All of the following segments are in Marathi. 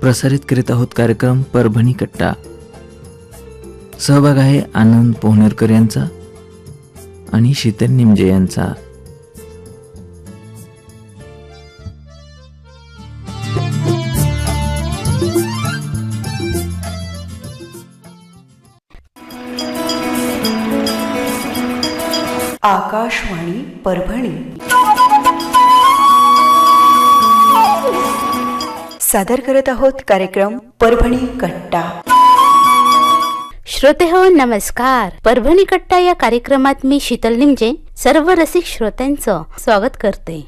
प्रसारित करीत आहोत कार्यक्रम परभणी कट्टा. सहभाग आहे आनंद पोहनेरकर यांचा आणि शीतल निमजे यांचा. आकाशवाणी परभणी. सादर करत आहोत कार्यक्रम परभणी कट्टा. श्रोते हो नमस्कार. परभणी कट्टा या कार्यक्रमात मी शीतल निमजे सर्व रसिक श्रोत्यांचं स्वागत करते.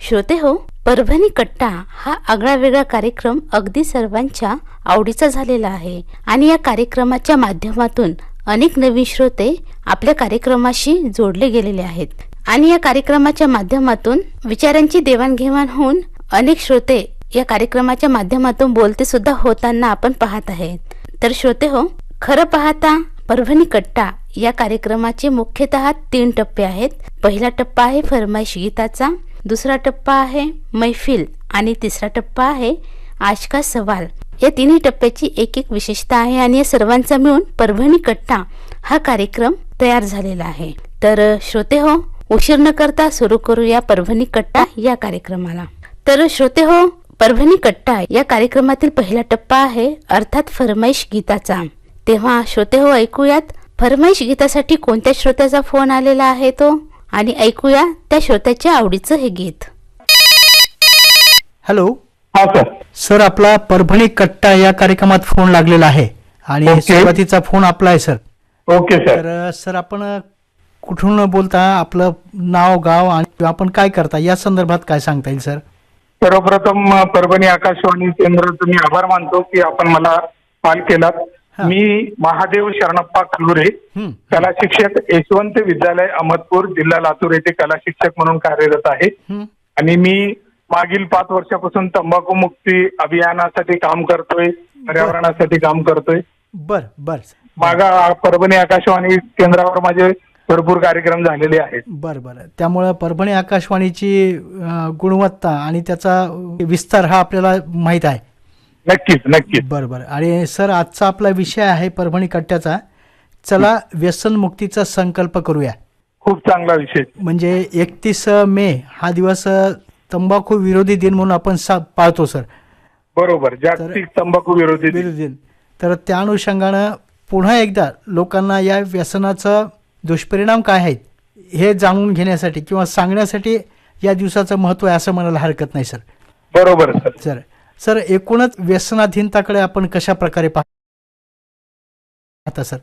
श्रोते हो परभणी कट्टा हा आगळा वेगळा कार्यक्रम अगदी सर्वांच्या आवडीचा झालेला आहे आणि या कार्यक्रमाच्या माध्यमातून अनेक नवीन श्रोते आपल्या कार्यक्रमाशी जोडले गेलेले आहेत. आणि या कार्यक्रमाच्या माध्यमातून विचारांची देवाणघेवाण होऊन अनेक श्रोते या कार्यक्रमाच्या माध्यमातून बोलते सुद्धा होताना आपण पाहत आहेत. तर श्रोते हो खरं पाहता परभणी कट्टा या कार्यक्रमाचे मुख्यतः तीन टप्पे आहेत. पहिला टप्पा आहे फरमाईश गीताचा दुसरा टप्पा आहे मैफिल आणि तिसरा टप्पा आहे आज का सवाल. या तिन्ही टप्प्याची एक एक विशेषता आहे आणि या सर्वांचा मिळून परभणी कट्टा हा कार्यक्रम तयार झालेला आहे. तर श्रोते हो उशीर न करता सुरू करूया परभणी कट्टा या कार्यक्रमाला. तर श्रोते हो परभणी कट्टा या कार्यक्रमातील पहिला टप्पा आहे अर्थात फरमाईश गीताचा. तेव्हा श्रोते हो ऐकूयात. फरमाईश गीतासाठी कोणत्या श्रोत्याचा फोन आलेला आहे तो? आणि ऐकूया त्या श्रोत्याच्या आवडीचं हे गीत. हॅलो. हा सर. सर आपला परभणी कट्टा या कार्यक्रमात फोन लागलेला आहे. आणि. सुरुवातीचा फोन आपला आहे सर. Okay sir. तर सर आपण कुठून बोलता आपलं नाव गाव आणि आपण काय करता? या संदर्भात काय सांगता येईल सर? सर्वप्रथम परभणी आकाशवाणी केंद्र तुम्ही आभार मानतो की आपण मला कॉल केलात. हा. मी महादेव शरणप्पा कलुरे हं. कला शिक्षक यशवंत विद्यालय अहमदपूर जिल्हा लातूर येथे कला शिक्षक म्हणून कार्यरत आहे. आणि मी मागील पाच वर्षापासून तंबाखू मुक्ती अभियानासाठी काम करतोय पर्यावरणासाठी काम करतोय. बर बर. मागा परभणी आकाशवाणी केंद्रावर माझे भरपूर कार्यक्रम झालेले आहेत. बर बर. त्यामुळं परभणी आकाशवाणीची गुणवत्ता आणि त्याचा विस्तार हा आपल्याला माहीत आहे. नक्कीच नक्कीच. बर बर. आणि सर आजचा आपला विषय आहे परभणी कट्ट्याचा. चला व्यसनमुक्तीचा संकल्प करूया. खूप चांगला विषय. म्हणजे एकतीस मे हा दिवस तंबाखू विरोधी दिन म्हणून आपण पाळतो सर. बरोबर. जागतिक तंबाखू. विरोधी दिन. तर त्या अनुषंगानं पुन्हा एकदा लोकांना या व्यसनाचं दुष्परिणाम काय आहेत हे जाणून घेण्यासाठी किंवा सांगण्यासाठी या दिवसाचं महत्त्व आहे असं म्हणायला हरकत नाही सर. बरोबर सर. सर एकूणच व्यसनाधीनताकडे आपण कशा प्रकारे पाहता सर?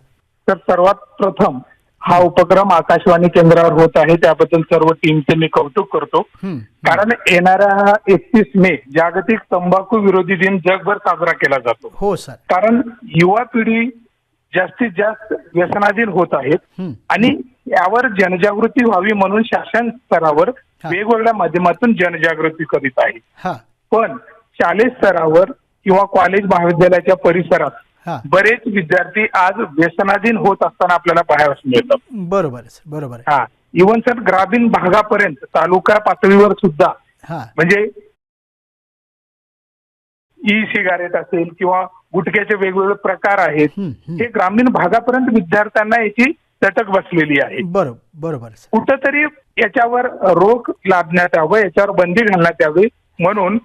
तर सर्वात प्रथम हा उपक्रम आकाशवाणी केंद्रावर होत आहे. त्याबद्दल सर्व टीमचे मी कौतुक करतो. कारण येणाऱ्या एकतीस मे जागतिक तंबाखू विरोधी दिन जगभर साजरा केला जातो. हो सर. कारण युवा पिढी जास्तीत जास्त व्यसनाधीन होत आहेत. आणि यावर जनजागृती व्हावी म्हणून शासन स्तरावर. वेगवेगळ्या माध्यमातून जनजागृती करीत आहे. पण शालेय स्तरावर किंवा कॉलेज महाविद्यालयाच्या परिसरात बरेच विद्यार्थी आज व्यसनाधीन होत असताना आपल्याला पाहावयास मिळतात बरोबर बरोबर हा. इव्हन सर ग्रामीण भागापर्यंत तालुका पातळीवर सुद्धा म्हणजे ई सिगारेट असेल किंवा गुटख्याचे वेगवेगळे प्रकार आहेत हं, ग्रामीण भागापर्यंत विद्यार्थ्यांना याची चटक बसलेली आहे. बरोबर बरोबर कुठंतरी याच्यावर रोख लादण्यात यावं याच्यावर बंदी घालण्यात यावी म्हणून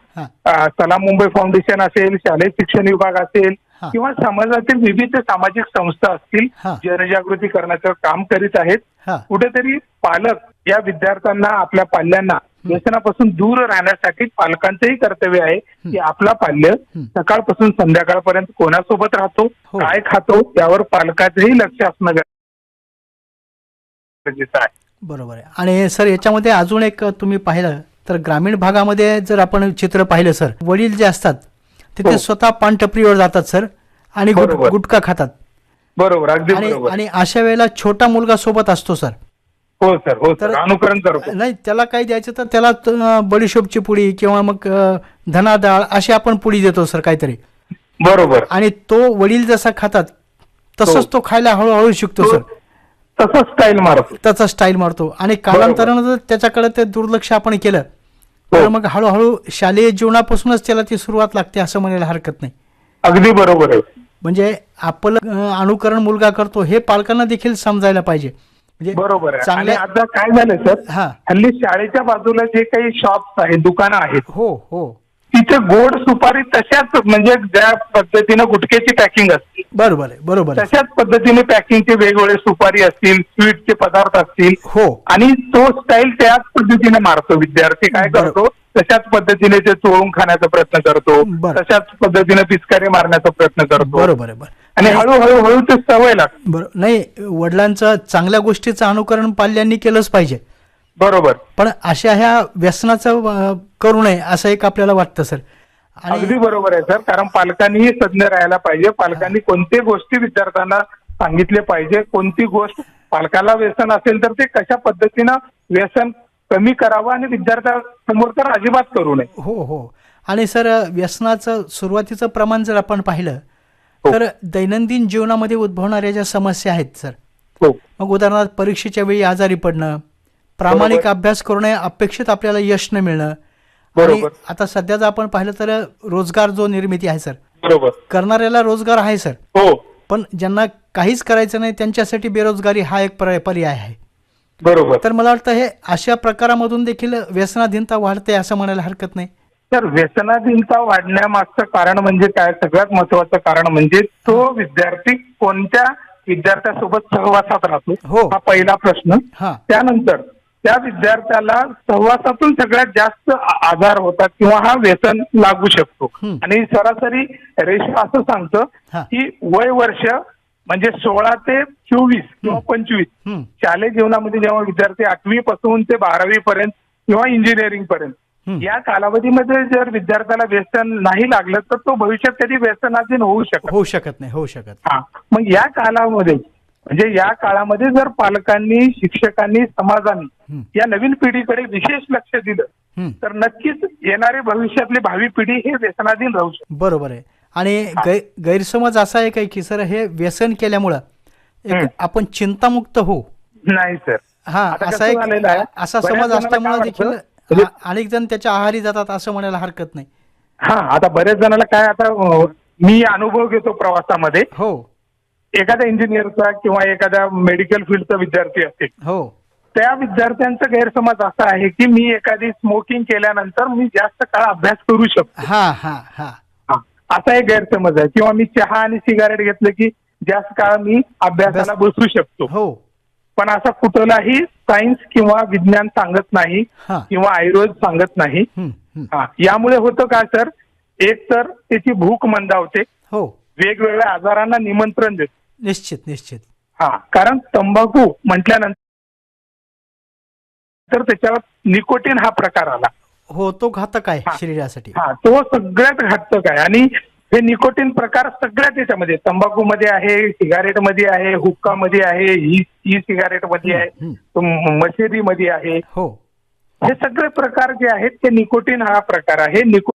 चला मुंबई फाउंडेशन असेल शालेय शिक्षण विभाग असेल. किंवा समाजातील विविध सामाजिक संस्था असतील. जनजागृती करण्याचं काम करीत आहेत. कुठेतरी पालक या विद्यार्थ्यांना आपल्या पाल्यांना व्यसनापासून दूर राहण्यासाठी पालकांचंही कर्तव्य आहे की आपला पाल्य. सकाळपासून संध्याकाळपर्यंत कोणासोबत राहतो हो. काय खातो यावर पालकाचंही लक्ष असणं गरजेचं आहे बरोबर आहे आणि सर याच्यामध्ये अजून एक तुम्ही पाहिलं तर ग्रामीण भागामध्ये जर आपण चित्र पाहिलं सर वडील जे असतात ते ते हो. स्वतः पानटपरीवर जातात सर आणि. गुटखा खातात बरोबर अगदी आणि बरोबर आणि अशा वेळेला छोटा मुलगा सोबत असतो सर हो सर हो सर अनुकरण करतो. नाही त्याला काय द्यायचं तर त्याला बडीशोपची पुडी किंवा मग धना डाळ अशी आपण पुडी देतो सर काहीतरी. बरोबर. आणि तो वडील जसा खातात तसंच हो. तो खायला हळूहळू शिकतो सर तसंच स्टाईल मारतो. त्याचा स्टाईल मारतो. आणि कालांतरानं जर त्याच्याकडे ते दुर्लक्ष आपण केलं तर मग हळूहळू शालेय जीवनापासूनच त्याला ती सुरुवात लागते असं म्हणायला हरकत नाही. अगदी बरोबर आहे. म्हणजे आपलं अनुकरण मुलगा करतो हे पालकांना देखील समजायला पाहिजे. म्हणजे बरोबर आहे. आता काय झालंय सर? हल्ली शाळेच्या बाजूला जे काही शॉप्स आहेत दुकानं आहेत हो हो. तिथे गोड सुपारी तशाच म्हणजे ज्या पद्धतीनं गुटख्याची पॅकिंग असते बरोबर आहे बरोबर आहे. तशाच पद्धतीने पॅकिंगचे वेगवेगळे सुपारी असतील स्वीटचे पदार्थ असतील. हो. आणि तो स्टाईल त्याच पद्धतीने मारतो. विद्यार्थी काय. करतो? तशाच पद्धतीने ते चोळून खाण्याचा प्रयत्न करतो. बरं. तशाच पद्धतीने पिचकारी मारण्याचा प्रयत्न करतो. बरोबर आहे बरं. आणि हळूहळू हळू ते सवय लागते. बरं. नाही वडिलांचं चांगल्या गोष्टीचं अनुकरण पाल्यांनी केलंच पाहिजे. बरोबर. पण अशा ह्या व्यसनाचं अं, करू नये असं एक आपल्याला वाटतं सर. आणि अगदी बरोबर आहे सर. कारण पालकांनीही सज्ञ राहायला पाहिजे. पालकांनी कोणत्या गोष्टी विद्यार्थ्यांना सांगितले पाहिजे? कोणती गोष्ट पालकाला व्यसन असेल तर ते कशा पद्धतीनं व्यसन कमी करावं आणि विद्यार्थ्यासमोर तर अजिबात करू नये? हो हो. आणि सर व्यसनाचं सुरुवातीचं प्रमाण जर आपण पाहिलं हो. तर दैनंदिन जीवनामध्ये उद्भवणाऱ्या ज्या समस्या आहेत सर. हो. मग उदाहरणार्थ परीक्षेच्या वेळी आजारी पडणं प्रामाणिक. अभ्यास करूनही अपेक्षित आपल्याला यश न मिळणं आणि बरोबर. आता सध्या जर आपण पाहिलं तर रोजगार जो निर्मिती आहे सर बरोबर. करणाऱ्याला रोजगार आहे सर. हो. पण ज्यांना काहीच करायचं नाही त्यांच्यासाठी बेरोजगारी हा एक पर्याय आहे. बरोबर. तर मला वाटतं हे अशा प्रकारामधून देखील व्यसनाधीनता वाढते असं म्हणायला हरकत नाही. तर व्यसनाधीनता वाढण्यामागचं कारण म्हणजे काय? सगळ्यात महत्वाचं कारण म्हणजे तो विद्यार्थी कोणत्या विद्यार्थ्यासोबत सहवासात राहतो? हो. हा पहिला प्रश्न. हा. त्यानंतर त्या विद्यार्थ्याला सहवासातून सगळ्यात जास्त आजार होतात किंवा हा व्यसन लागू शकतो. आणि सरासरी रेशो असं सांगतं. की वय वर्ष म्हणजे सोळा ते चोवीस किंवा पंचवीस. शालेय जीवनामध्ये जेव्हा विद्यार्थी आठवी पासून ते बारावी पर्यंत किंवा इंजिनिअरिंग पर्यंत. या कालावधीमध्ये जर विद्यार्थ्याला व्यसन नाही लागलं तर तो भविष्यात कधी व्यसनाधीन होऊ शकत होऊ शकत नाही होऊ शकत हा मग या कालामध्ये म्हणजे या काळामध्ये जर पालकांनी शिक्षकांनी समाजाने. या नवीन पिढीकडे विशेष लक्ष दिलं. तर नक्कीच येणारी भविष्यातली भावी पिढी हे व्यसनाधीन राहू शकते. बरोबर आहे. आणि गैरसमज असा आहे काय की सर हे व्यसन केल्यामुळं. आपण चिंतामुक्त हो. नाही सर. हा असा एक असा समज असल्यामुळे देखील म्हणजे- आ- अनेक जण त्याच्या आहारी जातात असं म्हणायला हरकत नाही. हा आता बऱ्याच जणांना काय आता मी अनुभव घेतो प्रवासामध्ये. हो. एखाद्या इंजिनियरचा किंवा एखाद्या मेडिकल फील्डचा विद्यार्थी असेल हो. त्या विद्यार्थ्यांचा गैरसमज असा आहे की मी एखादी स्मोकिंग केल्यानंतर मी जास्त काळ अभ्यास करू शकतो. हा हा हा. हा. असा एक गैरसमज आहे. किंवा मी चहा आणि सिगारेट घेतलं की जास्त काळ मी अभ्यासाला बसू शकतो. हो. पण असा कुठलाही सायन्स किंवा विज्ञान सांगत नाही किंवा आयुर्वेद सांगत नाही. हा. यामुळे होतं काय सर? एक तर त्याची भूक मंदावते. हो. वेगवेगळ्या आजारांना निमंत्रण देते. निश्चित निश्चित. हा कारण तंबाखू म्हटल्यानंतर तर त्याच्यावर निकोटीन हा प्रकार आला. हो तो घातक आहे. शरीरासाठी. हा तो सगळ्यात घातक आहे. आणि हे निकोटीन प्रकार सगळ्यात याच्यामध्ये तंबाखू मध्ये आहे सिगारेटमध्ये आहे हुक्का मध्ये आहे ई सिगारेटमध्ये. आहे मशेरी मध्ये आहे. हो. हे सगळे प्रकार जे आहेत ते निकोटीन हा प्रकार आहे. निको